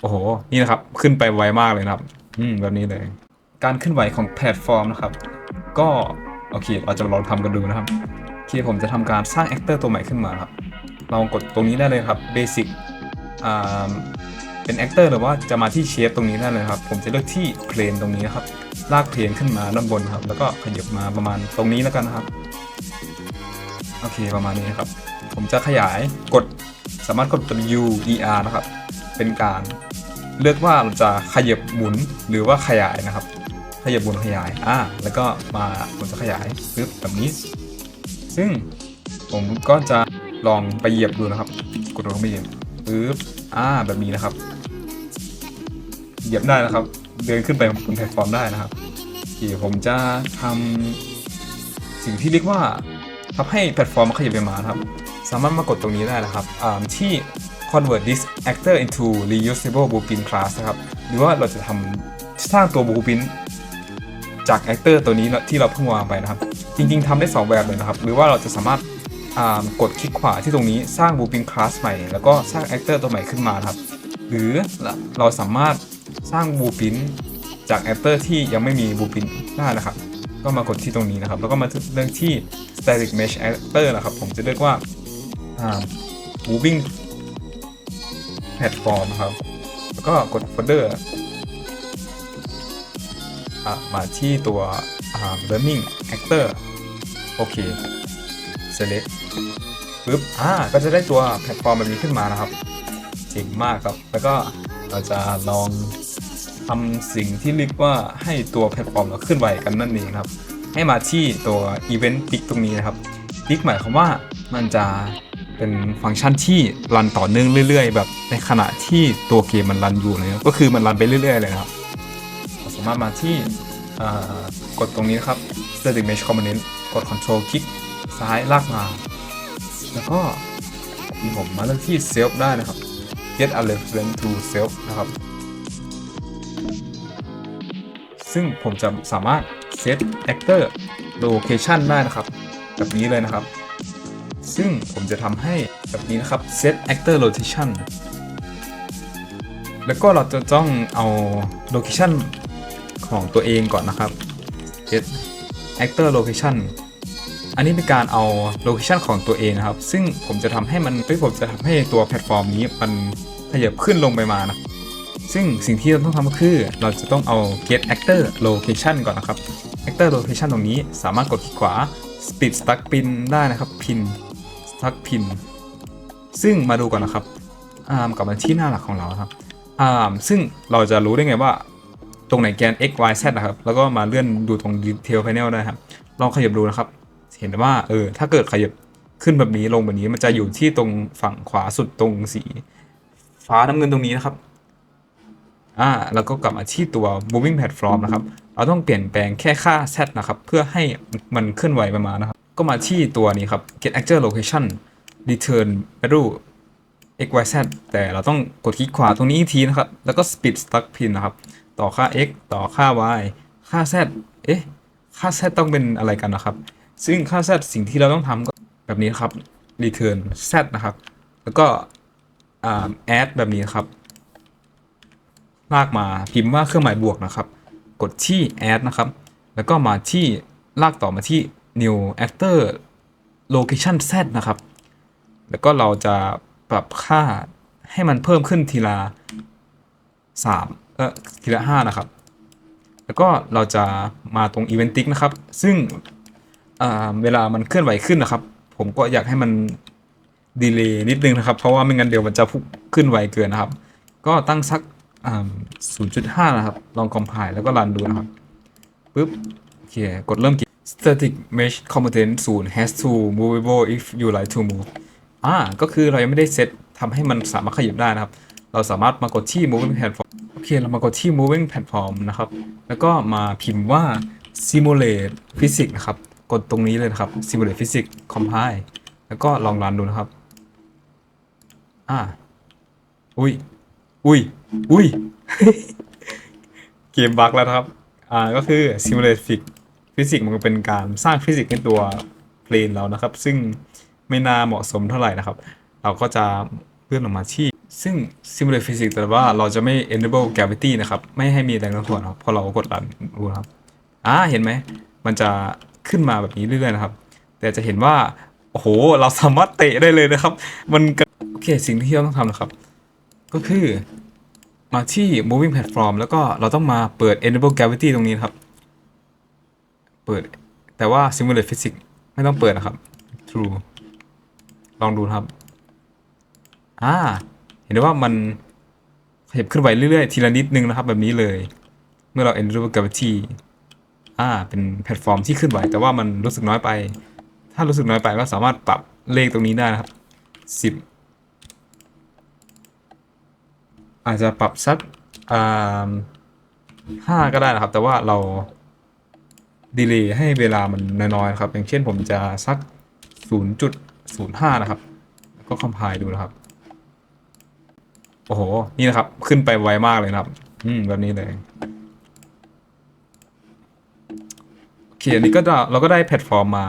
โอ้โห นี่นะครับ ขึ้นไปไวมากเลยนะครับ อืม แบบนี้เลย การขึ้นไหวของแพลตฟอร์มนะครับ ก็ โอเค เราจะลองทำกันดูนะครับโอเคผมจะทำการสร้างแอคเตอร์ตัวใหม่ขึ้นมาครับ เรากดตรงนี้ได้เลยครับ Basic อ่า เป็นแอคเตอร์หรือว่าจะมาที่เชฟตรงนี้ได้เลยครับ ผมจะเลือกที่เพลนตรงนี้นะครับ ลากเพลนขึ้นมาด้านบนครับ แล้วก็ขยับมาประมาณตรงนี้แล้วกันนะครับ โอเค ประมาณนี้นะครับ ผมจะขยาย กด สามารถกดตัว U E R นะครับ เป็นการเลือกว่าเราจะขยับหมุนหรือว่าขยายนะครับ ขยับหมุนขยายอ่าแล้วก็มาผมจะขยายปึ๊บแบบนี้ ซึ่งผมก็จะลองไปเหยียบดูนะครับ กดลงไปเหยียบปึ๊บอ่าแบบนี้นะครับ เหยียบได้นะครับ เดินขึ้นไปบนแพลตฟอร์มได้นะครับโอเคผมจะทำสิ่งที่เรียกว่าทำให้แพลตฟอร์มมันขยับไปมาครับ สามารถมากดตรงนี้ได้นะครับอ่าที่ convert this actor into reusable blueprint class นะครับ หรือว่าเราจะทำสร้างตัว blueprint จาก actor ตัวนี้ที่เราเพิ่งวางไปนะครับ จริงๆทำได้ 2 แบบเลยนะครับ หรือว่าเราจะสามารถกดคลิกขวาที่ตรงนี้สร้าง blueprint class ใหม่ แล้วก็สร้าง actor ตัวใหม่ขึ้นมาครับ หรือเราสามารถสร้าง blueprint จาก actor ที่ยังไม่มี blueprint ได้นะครับ ก็มากดที่ตรงนี้นะครับ แล้วก็มาเลือกที่ static mesh actor นะครับ ผมจะเลือกว่า อ่า moving platform นะครับ แล้วก็กด folder อะมาที่ตัว learning actor โอเค select ปึ๊บอ่าก็จะได้ตัวแพลตฟอร์มแบบนี้ขึ้นมานะครับเจ๋งมากครับ แล้วก็เราจะลองทำสิ่งที่เรียกว่าให้ตัวแพลตฟอร์มเราขึ้นไหวกันนั่นเองครับ ให้มาที่ตัว event pick ตรงนี้นะครับ pick หมายความว่ามันจะ เป็นฟังก์ชันที่รันต่อเนื่องเรื่อย ๆ แบบในขณะที่ตัวเกมมันรันอยู่เลยก็คือมันรันไปเรื่อย ๆ เลยครับสามารถมาที่กดตรงนี้นะครับ static mesh component กด control คลิกซ้ายลากมา แล้วก็ผมมาเลือกที่ self ได้นะครับ get a reference to self นะครับ ซึ่งผมจะสามารถ set actor location ได้นะครับ แบบนี้เลยนะครับ ซึ่งผมจะทำให้แบบนี้นะครับ set actor rotation แล้วก็เราจะต้องเอา location ของตัวเองก่อนนะครับ set actor location อันนี้เป็นการเอา location ของตัวเองนะครับ ซึ่งผมจะทำให้มันผมจะทำให้ตัวแพลตฟอร์มนี้มันขยับขึ้นลงไปมานะซึ่งสิ่งที่เราต้องทำก็คือเราจะต้องเอา get actor location ก่อนนะครับ actor location ตรงนี้สามารถกดคลิกขวา speed stuck pin ได้นะครับ pin stuck pin ซึ่งมาดูก่อนนะครับอ่ากลับมาที่หน้าหลักของเราครับอ่าซึ่งเราจะรู้ได้ไงว่าตรงไหนแกน x y z นะครับ แล้วก็มาเลื่อนดูตรง detail panel ได้ครับ ลองขยับดูนะครับ เห็นว่าเออ ถ้าเกิดขยับขึ้นแบบนี้ลงแบบนี้ มันจะอยู่ที่ตรงฝั่งขวาสุดตรงสี ฟ้าน้ำเงินตรงนี้นะครับ อ่า แล้วก็กลับมาที่ตัว moving platform นะครับ เราต้องเปลี่ยนแปลงแค่ค่า z นะครับ เพื่อให้มันเคลื่อนไหวไปมานะครับ ก็มาที่ตัวนี้ครับ get actor location return value x y z แต่เราต้องกดคลิกขวาตรงนี้อีกทีนะครับ แล้วก็ speed stuck pin นะครับ ต่อค่า x ต่อค่า y ค่า z เอ๊ะ ค่า z ต้องเป็นอะไรกันนะครับ ซึ่งค่า z สิ่งที่เราต้องทำก็แบบนี้ครับ return z นะครับ แล้วก็ add แบบนี้ครับ ลากมาพิมพ์ว่าเครื่องหมายบวกนะครับ กดที่ add นะครับ แล้วก็มาที่ลากต่อมาที่ new actor location z นะครับ แล้วก็เราจะปรับค่าให้มันเพิ่มขึ้นทีละ3เออทีละ5นะครับ แล้วก็เราจะมาตรง event tick นะครับ ซึ่งเวลามันเคลื่อนไหวขึ้นนะครับ ผมก็อยากให้มันดีเลย์นิดนึงนะครับ เพราะว่าไม่งั้นเดี๋ยวมันจะพุ่งขึ้นไวเกินนะครับ ก็ตั้งสัก0.5 นะครับ ลอง compile แล้วก็รันดูนะครับ ปึ๊บ โอเค กดเริ่มกิ static mesh component 0 has to movable if you like to move อ่า ก็คือเรายังไม่ได้เซตทำให้มันสามารถขยับได้นะครับ เราสามารถมากดที่ moving platform โอเค เรามากดที่ moving platform นะครับ แล้วก็มาพิมพ์ว่า simulate physics นะครับ กดตรงนี้เลยนะครับ simulate physics compile แล้วก็ลองรันดูนะครับ อ่า อุ้ย อุ้ย อุ้ย เกมบั๊กแล้วครับ อ่า ก็คือ simulate physics ิสิกส์มันเป็นการสร้างฟิสิกส์ในตัวเพลนเรานะครับ ซึ่งไม่น่าเหมาะสมเท่าไหร่นะครับ เราก็จะเลื่อนลงมาที่ ซึ่ง simulate physics แต่ว่าเราจะไม่ enable gravity นะครับ ไม่ให้มีแรงโน้มถ่วงนะครับพอเรากดรันดูครับอ่าเห็นไหม มันจะขึ้นมาแบบนี้เรื่อยๆนะครับ แต่จะเห็นว่า โอ้โห เราสามารถเตะได้เลยนะครับ มันโอเค สิ่งที่เราต้องทำนะครับ ก็คือมาที่ moving platform แล้วก็เราต้องมาเปิด enable gravity ตรงนี้นครับ เปิด แต่ว่า simulate physics ไม่ต้องเปิดนะครับ true ลองดูครับ อ่า เห็นได้ว่ามันขยับขึ้นไปเรื่อยๆ ทีละนิดนึงนะครับ แบบนี้เลย เมื่อเรา enable gravity อ่า เป็นแพลตฟอร์มที่ขึ้นไหว แต่ว่ามันรู้สึกน้อยไป ถ้ารู้สึกน้อยไปก็สามารถปรับเลขตรงนี้ได้นะครับสิบอาจจะปรับสักอ่าห้าก็ได้นะครับ แต่ว่าเรา ดีเลย์ให้เวลามันน้อยๆนะครับอย่างเช่นผมจะสัก 0.05 นะครับ ก็คอมไพล์ดูนะครับ โอ้โห นี่นะครับ ขึ้นไปไวมากเลยนะครับ อืม แบบนี้เลยโอเคอันนี้ก็เราก็ได้แพลตฟอร์มมา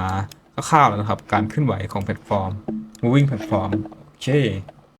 คร่าวๆแล้วนะครับ การเคลื่อนไหวของแพลตฟอร์ม moving platform โอเค